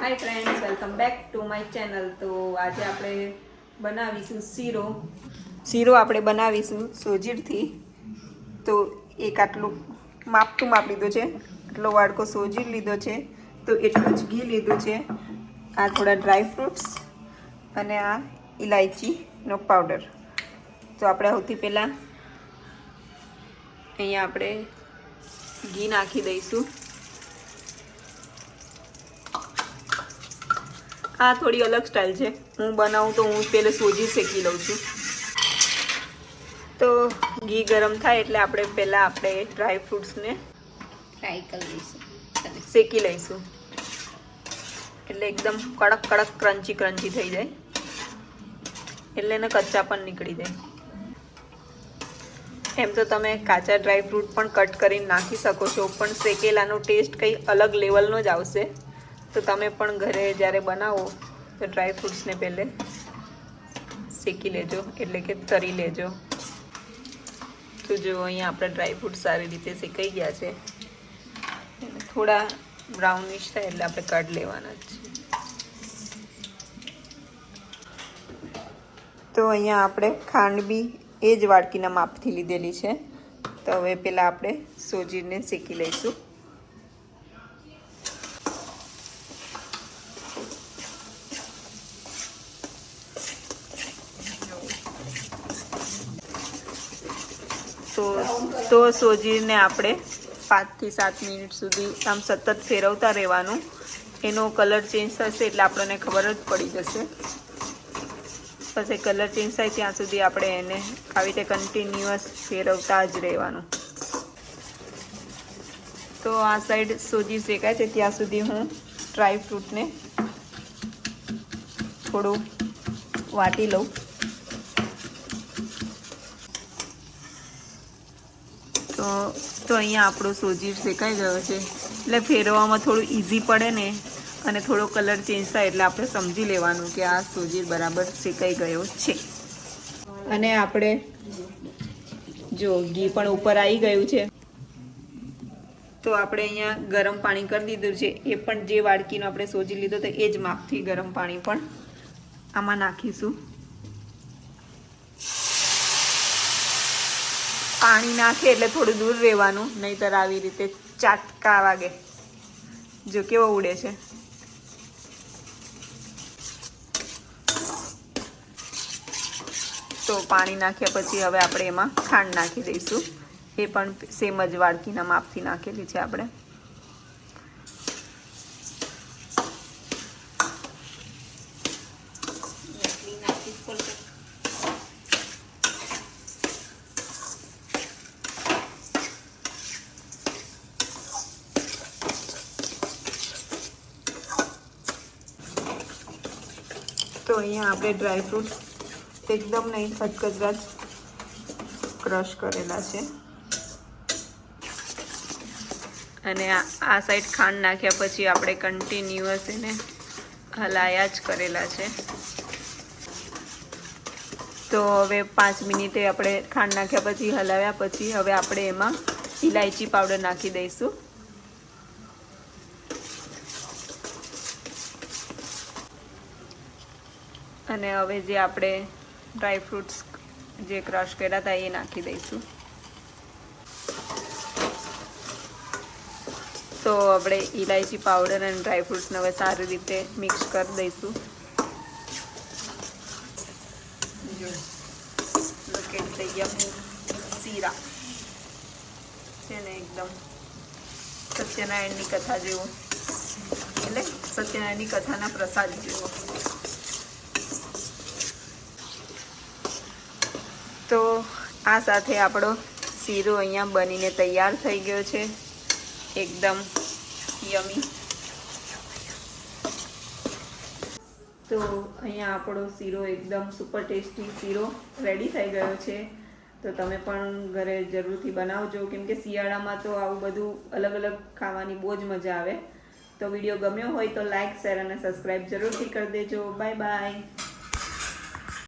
Hi friends welcome back to my channel તો આજે આપણે બનાવીશું શીરો. શીરો આપણે બનાવીશું સોજીરથી. તો એક આટલું માપતું માપ લીધું છે. આટલો વાડકો સોજીર લીધો છે. તો એટલું જ ઘી લીધું છે. આ થોડા ડ્રાય ફ્રૂટ્સ અને આ ઇલાયચીનો પાવડર તો આપણે સૌથી પહેલાં અહીંયા આપણે ઘી નાખી દઈશું. આ થોડી અલગ સ્ટાઇલ છે. હું બનાવું તો હું પહેલાં સોજી શેકી લઉં છું. તો ઘી ગરમ થાય એટલે આપણે પહેલાં આપણે ડ્રાય ફ્રૂટ્સને ફ્રાય કરી લઈશું. શેકી લઈશું. એટલે એકદમ કડક કડક ક્રન્ચી ક્રન્ચી થઈ જાય. એટલે એને કચ્ચા પણ નીકળી જાય. એમ તો તમે કાચા ડ્રાય ફ્રૂટ પણ કટ કરીને નાખી શકો છો પણ શેકેલાનો ટેસ્ટ કંઈ અલગ લેવલનો જ આવશે. તો તમે પણ ઘરે જ્યારે બનાવો, તો ડ્રાય ફ્રૂટ્સને પહેલે શેકી લેજો, એટલે કે તરી લેજો. તો જો અહીંયા આપણે ડ્રાય ફ્રૂટ સારી રીતે શેકાઈ ગયા છે. થોડા બ્રાઉનિશ થાય એટલે આપણે કાઢ લેવાના જ છે. તો અહીંયા આપણે ખાંડ બી એ જ વાડકીના માપથી લીધેલી છે. તો હવે પહેલાં આપણે સોજીને શેકી લઈશું. તો તો સોજીને આપણે પાંચથી સાત મિનિટ સુધી આમ સતત ફેરવતા રહેવાનું. એનો કલર ચેન્જ થશે એટલે આપણને ખબર જ પડી જશે. પછી કલર ચેન્જ થાય ત્યાં સુધી આપણે એને આવી રીતે કન્ટિન્યુઅસ ફેરવતા જ રહેવાનું. તો આ સાઈડ સોજી શેકાય છે, ત્યાં સુધી હું ડ્રાય ફ્રૂટને થોડું વાટી લઉં. તો તો અહીંયા આપણો સોજી શેકાઈ ગયો છે. એટલે ફેરવવામાં થોડું ઇઝી પડે ને અને થોડો કલર ચેન્જ થાય એટલે આપણે સમજી લેવાનું કે આ સોજી બરાબર શેકાઈ ગયો છે. અને આપણે જો ઘી પણ ઉપર આવી ગયું છે. તો આપણે અહીંયા ગરમ પાણી કરી દીધું છે. એ પણ જે વાડકીનો આપણે સોજી લીધો તો એ જ માપથી ગરમ પાણી પણ આમાં નાખીશું. પાણી નાખે એટલે થોડું દૂર રહેવાનું, નહીતર આવી રીતે ચાટકા વાગે. જો કેવો ઉડે છે. તો પાણી નાખ્યા પછી હવે આપણે એમાં ખાંડ નાખી દઈશું. એ પણ સેમ જ વાડકીના માપથી નાખેલી છે આપણે. અહીંયા આપણે ડ્રાય ફ્રૂટ એકદમ નહીં ખચકચરા ક્રશ કરેલા છે. અને આ સાઈડ ખાંડ નાખ્યા પછી આપણે કન્ટિન્યુઅસ એને હલાયા જ કરેલા છે. તો હવે પાંચ મિનિટે આપણે ખાંડ નાખ્યા પછી હલાવ્યા પછી હવે આપણે એમાં ઇલાયચી પાવડર નાખી દઈશું. અને હવે જે આપણે ડ્રાય ફ્રૂટ્સ જે ક્રશ કર્યા હતા એ નાખી દઈશું. તો આપણે ઇલાયચી પાવડર અને ડ્રાય ફ્રૂટ્સને હવે સારી રીતે મિક્સ કરી દઈશું. જો look at શીરા છે ને એકદમ સત્યનારાયણની કથા જેવો. એટલે સત્યનારાયણની કથાના પ્રસાદ જેવો. તો આ સાથે આપણો શીરો અહીંયા બનીને તૈયાર થઈ ગયો છે. એકદમ યમી. તો અહીંયા આપણો શીરો એકદમ સુપર ટેસ્ટી શીરો રેડી થઈ ગયો છે. તો તમે પણ ઘરે જરૂરથી બનાવજો. કેમ કે શિયાળામાં તો આવું બધું અલગ અલગ ખાવાની બહુ જ મજા આવે. તો વીડિયો ગમ્યો હોય તો લાઈક શેર અને સબસ્ક્રાઈબ જરૂરથી કરી દેજો. Bye bye